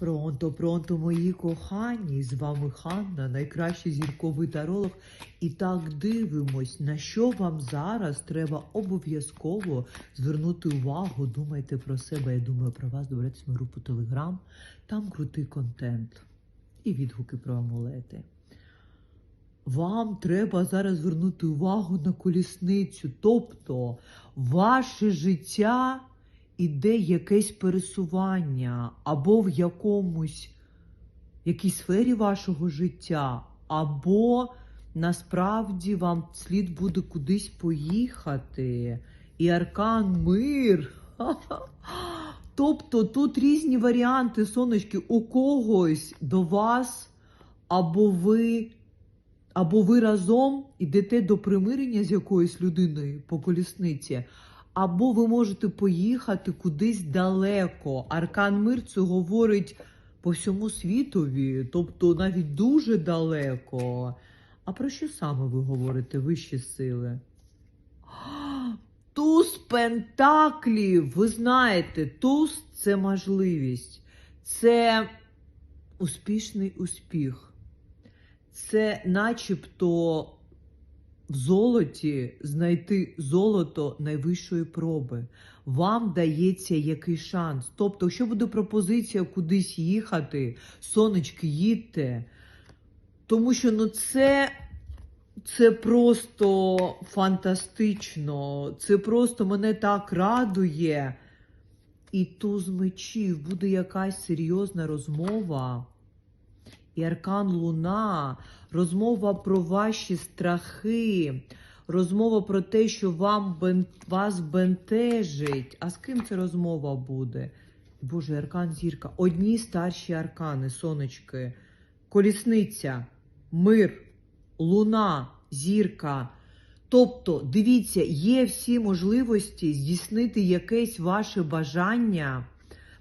Пронто, пронто, мої кохані! З вами Ханна, найкращий зірковий таролог. І так дивимось, на що вам зараз треба обов'язково звернути увагу. Думайте про себе. Я думаю про вас. Доберетесь в групу Телеграм. Там крутий контент і відгуки про амулети. Вам треба зараз звернути увагу на колісницю. Тобто, ваше життя іде якесь пересування або в якомусь якійсь сфері вашого життя, або насправді вам слід буде кудись поїхати. І аркан мир. Тобто тут різні варіанти, сонечки, у когось до вас, або ви, або ви разом ідете до примирення з якоюсь людиною по колісниці, або ви можете поїхати кудись далеко. Аркан мир це говорить по всьому світові, тобто навіть дуже далеко. А про що саме ви говорите, вищі сили? Туз пентаклів. Ви знаєте, туз це можливість, це успішний успіх. Це начебто в золоті знайти золото найвищої проби. Вам дається який шанс. Тобто, якщо буде пропозиція кудись їхати, сонечки, їдьте. Тому що ну це, це просто фантастично. Це просто мене так радує. І туз мечів буде якась серйозна розмова. І аркан Луна, розмова про ваші страхи, розмова про те, що вам вас бентежить. А з ким ця розмова буде? Боже, аркан зірка. Одні старші аркани, сонечки, колісниця, мир, луна, зірка. Тобто, дивіться, є всі можливості здійснити якесь ваше бажання,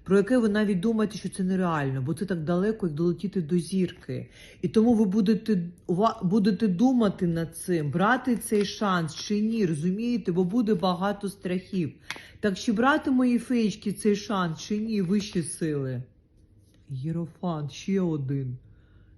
про яке ви навіть думаєте, що це нереально, бо це так далеко, як долетіти до зірки. І тому ви будете, будете думати над цим, брати цей шанс чи ні, розумієте, бо буде багато страхів. Так чи брати мої феєчки цей шанс чи ні, вищі сили? Єрофан ще один.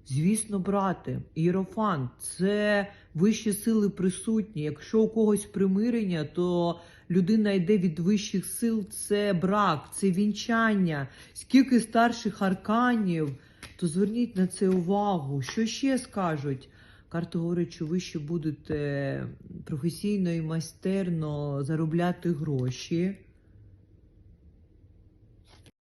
Звісно, брате, Єрофант, це вищі сили присутні. Якщо у когось примирення, то людина йде від вищих сил, це брак, це вінчання. Скільки старших арканів, то зверніть на це увагу. Що ще скажуть? Карта говорить, що ви ще будете професійно і майстерно заробляти гроші.